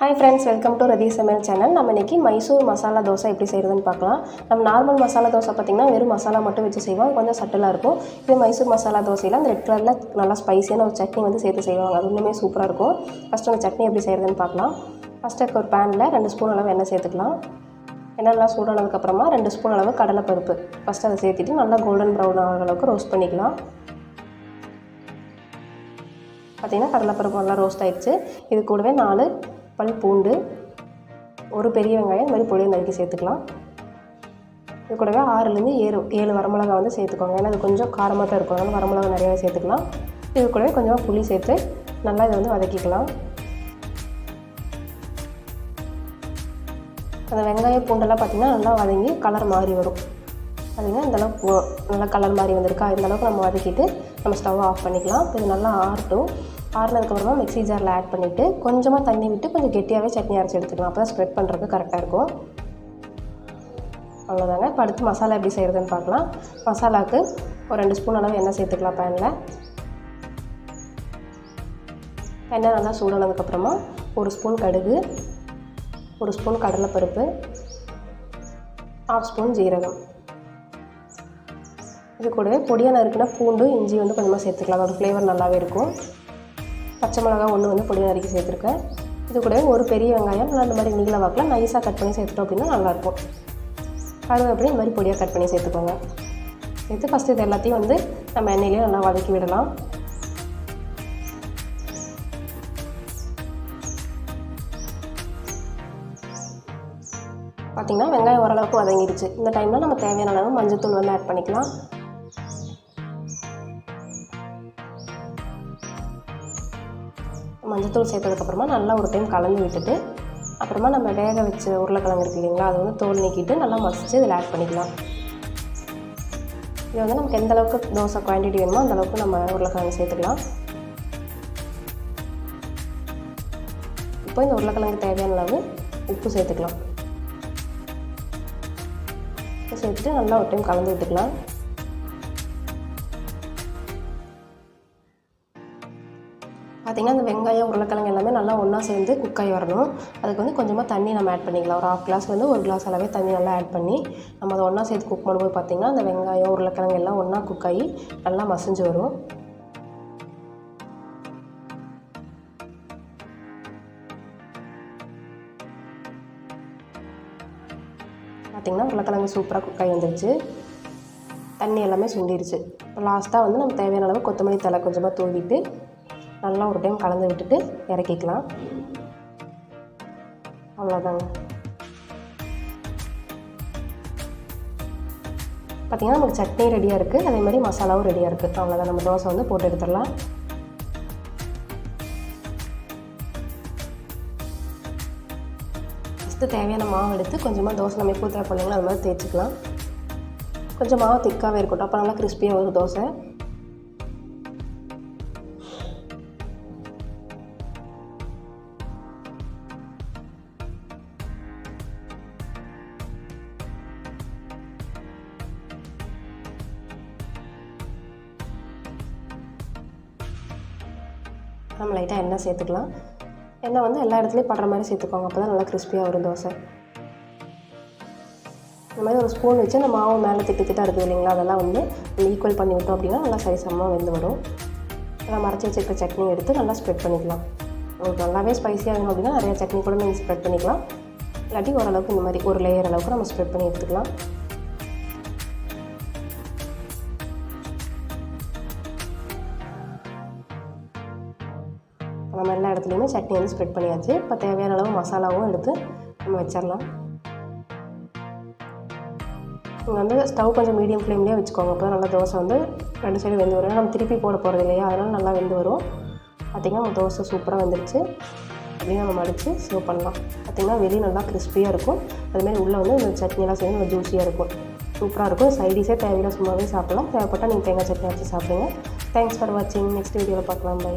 Hi friends welcome to ரதி சமையல் channel நம்ம இன்றைக்கி மைசூர் மசாலா தோசை எப்படி செய்கிறதுன்னு பார்க்கலாம். நம்ம நார்மல் மசாலா தோசை பார்த்திங்கன்னா வெறும் மசாலா மட்டும் வச்சு செய்வோம். கொஞ்சம் சட்டலாக இருக்கும். இது மைசூர் மசாலா தோசையில் அந்த ரெட் கலரில் நல்லா ஸ்பைசியான ஒரு சட்னி வந்து சேர்த்து செய்வாங்க. அது இன்னுமே சூப்பராக இருக்கும். ஃபஸ்ட்டு அந்த சட்னி எப்படி செய்கிறதுன்னு பார்க்கலாம். ஃபஸ்ட்டு இருக்க ஒரு பேனில் ரெண்டு ஸ்பூன் அளவு எண்ணெய் சேர்த்துக்கலாம். எண்ணெய் நல்லா சூடானதுக்கப்புறமா ரெண்டு ஸ்பூன் அளவு கடலைப்பருப்பு. ஃபஸ்ட்டு அதை சேர்த்துட்டு நல்லா கோல்டன் ப்ரௌன் ஆகிற அளவுக்கு ரோஸ்ட் பண்ணிக்கலாம். பார்த்திங்கன்னா கடலைப்பருப்பு நல்லா ரோஸ்ட் ஆகிடுச்சு இது கூடவே நாலு பல் பூண்டு ஒரு பெரிய வெங்காயம் இந்த மாதிரி பொடியை நறுக்கி சேர்த்துக்கலாம். இது கூடவே ஆறுலேருந்து ஏழு ஏழு வரமிளகா வந்து சேர்த்துக்கோங்க. ஏன்னா அது கொஞ்சம் காரமாக தான் இருக்கும். அதனால் வரமிளகா நிறையா சேர்த்துக்கலாம். இது கூடவே கொஞ்சமாக புளி சேர்த்து நல்லா இதை வந்து வதக்கிக்கலாம். அந்த வெங்காயம் பூண்டெல்லாம் பார்த்திங்கன்னா நல்லா வதங்கி கலர் மாறி வரும். பார்த்திங்கன்னா இந்தளவுக்கு நல்லா கலர் மாதிரி வந்திருக்கா. இந்த அளவுக்கு நம்ம வதக்கிட்டு நம்ம ஸ்டவ் ஆஃப் பண்ணிக்கலாம். இப்போ இது நல்லா ஆறட்டும். ஆறுனதுக்கப்புறமா மிக்ஸி ஜாரில் ஆட் பண்ணிவிட்டு கொஞ்சமாக தண்ணி விட்டு கொஞ்சம் கெட்டியாகவே சட்னி அரைச்சி எடுத்துக்கலாம் அப்போ தான் ஸ்ப்ரெட் பண்ணுறதுக்கு கரெக்டாக இருக்கும். அவ்வளோதாங்க இப்போ அடுத்து மசாலா எப்படி செய்கிறதுன்னு பார்க்கலாம். மசாலாவுக்கு ஒரு ரெண்டு ஸ்பூன் அளவு எண்ணெய் சேர்த்துக்கலாம் பேனில். எண்ணெய் நல்லா சூடானதுக்கப்புறமா ஒரு ஸ்பூன் கடுகு ஒரு ஸ்பூன் கடலைப்பருப்பு ஹாஃப் ஸ்பூன் ஜீரகம். இது கூடவே பொடியாக நறுக்குனா பூண்டு இஞ்சி வந்து கொஞ்சமாக சேர்த்துக்கலாம். அதோடய ஃப்ளேவர் நல்லாவே இருக்கும். பச்சை மிளகா ஒன்று வந்து பொடியாக நறுக்கி சேர்த்துருக்கேன். இது கூட ஒரு பெரிய வெங்காயம் நல்லா இந்த மாதிரி நீள வாக்கில் நைஸாக கட் பண்ணி சேர்த்துட்டோம் அப்படின்னா நல்லாயிருக்கும். கருவேப்பிலை இந்த மாதிரி பொடியாக கட் பண்ணி சேர்த்துக்கோங்க. சேர்த்து ஃபஸ்ட்டு இது எல்லாத்தையும் வந்து நம்ம எண்ணெயிலையும் நல்லா வதக்கி விடலாம். பார்த்திங்கன்னா வெங்காயம் ஓரளவுக்கு வதங்கிடுச்சு. இந்த டைமில் நம்ம தேவையான அளவு மஞ்சள் வந்து ஆட் பண்ணிக்கலாம். மஞ்சத்தூள் சேர்த்ததுக்கப்புறமா நல்லா ஒரு டைம் கலந்து விட்டுட்டு அப்புறமா நம்ம வேக வச்ச உருளைக்கிழங்கு இருக்கு இல்லைங்களா அதை வந்து தோல் நீக்கிட்டு நல்லா மசித்து இதில் ஆட் பண்ணிக்கலாம். இது வந்து நமக்கு எந்த அளவுக்கு தோசை குவான்டிட்டி வேணுமோ அந்த அளவுக்கு நம்ம உருளைக்கிழங்கு சேர்த்துக்கலாம். இப்போ இந்த உருளைக்கிழங்கு தேவையான அளவு உப்பு சேர்த்துக்கலாம். உப்பு சேர்த்துட்டு நல்லா ஒரு டைம் கலந்து விட்டுக்கலாம். பார்த்திங்கன்னா அந்த வெங்காயம் உருளைக்கிழங்கு எல்லாமே நல்லா ஒன்றா சேர்ந்து குக் ஆகி வரணும். அதுக்கு வந்து கொஞ்சமாக தண்ணி நம்ம ஆட் பண்ணிக்கலாம். ஒரு ஆஃப் கிளாஸ் வந்து ஒரு கிளாஸ் அளவே தண்ணி நல்லா ஆட் பண்ணி நம்ம அதை ஒன்றா சேர்த்து குக் பண்ணும்போது பார்த்திங்கன்னா அந்த வெங்காயம் உருளைக்கிழங்கு எல்லாம் ஒன்றா குக் ஆகி நல்லா மசிஞ்சு வரும். பார்த்திங்கன்னா உருளைக்கிழங்கு சூப்பராக குக் ஆகி வந்துருச்சு. தண்ணி எல்லாமே சுண்டிருச்சு. இப்போ லாஸ்ட்டாக வந்து நம்ம தேவையான அளவு கொத்தமல்லி தலை கொஞ்சமாக தூவிட்டு நல்லா ஒரு டைம் கலந்து விட்டுட்டு இறக்கிக்கலாம். அவ்வளோதாங்க பார்த்திங்கன்னா நமக்கு சட்னி ரெடியாக இருக்குது அதே மாதிரி மசாலாவும் ரெடியாக இருக்குது அவ்வளோதான் நம்ம தோசை வந்து போட்டு எடுத்துடலாம். ஃபஸ்ட்டு தேவையான மாவு எடுத்து கொஞ்சமாக தோசை நம்ம எப்போ தேவை அது மாதிரி தேய்ச்சிக்கலாம். கொஞ்சம் மாவு திக்காகவே இருக்கட்டும். அப்போ நல்லா கிறிஸ்பியாக வரும் தோசை. நம்ம லைட்டாக எண்ணெய் சேர்த்துக்கலாம். எண்ணெய் வந்து எல்லா இடத்துலையும் படுற மாதிரி சேர்த்துக்கோங்க. அப்போ தான் நல்லா கிறிஸ்பியாக வரும் தோசை. இந்த மாதிரி ஒரு ஸ்பூன் வச்சு அந்த மாவு மேலே திட்டு திட்டாக இருக்குது இல்லைங்களா? அதெல்லாம் வந்து ஈக்குவல் பண்ணி விட்டோம் அப்படின்னா நல்லா சரிசமமாக வெந்து வரும் நல்லா மறைச்சி வச்சுருக்க சட்னி எடுத்து நல்லா ஸ்ப்ரெட் பண்ணிக்கலாம். உங்களுக்கு நல்லாவே ஸ்பைஸியாக வேணும் அப்படின்னா நிறையா சட்னி கூட நீங்கள் ஸ்ப்ரெட் பண்ணிக்கலாம். இல்லாட்டி ஓரளவுக்கு இந்த மாதிரி ஒரு லேயர் அளவுக்கு நம்ம ஸ்ப்ரெட் பண்ணி எடுத்துக்கலாம். நம்ம எல்லா இடத்துலையுமே சட்னி வந்து ஸ்ப்ரெட் பண்ணியாச்சு. இப்போ தேவையான அளவு மசாலாவும் எடுத்து நம்ம வச்சிடலாம். நீங்கள் வந்து ஸ்டவ் கொஞ்சம் மீடியம் ஃப்ளேம்லேயே வச்சுக்கோங்க. அப்போ நல்லா தோசை வந்து ரெண்டு சைடு வெந்து வரும். நம்ம திருப்பி போட போகிறது இல்லையா? அதனால் நல்லா வெந்து வரும். பார்த்திங்கன்னா நம்ம தோசை சூப்பராக வந்துடுச்சு அப்படியே நம்ம மடித்து சர்வ் பண்ணலாம். பார்த்திங்கன்னா வெளியே நல்லா கிறிஸ்பியாக இருக்கும். அதுமாரி உள்ளே வந்து இந்த சட்னியெல்லாம் சேர்ந்து நல்லா ஜூஸியாக இருக்கும். சூப்பராக இருக்கும். சைடிஸே தேவையில்லை சும்மாவே சாப்பிடலாம். தேவைப்பட்டால் நீங்கள் தேங்காய் சட்னி வச்சு சாப்பிடுங்க. தேங்க்ஸ் ஃபார் வாட்சிங் நெக்ஸ்ட் வீடியோவில் பார்க்கலாம். பை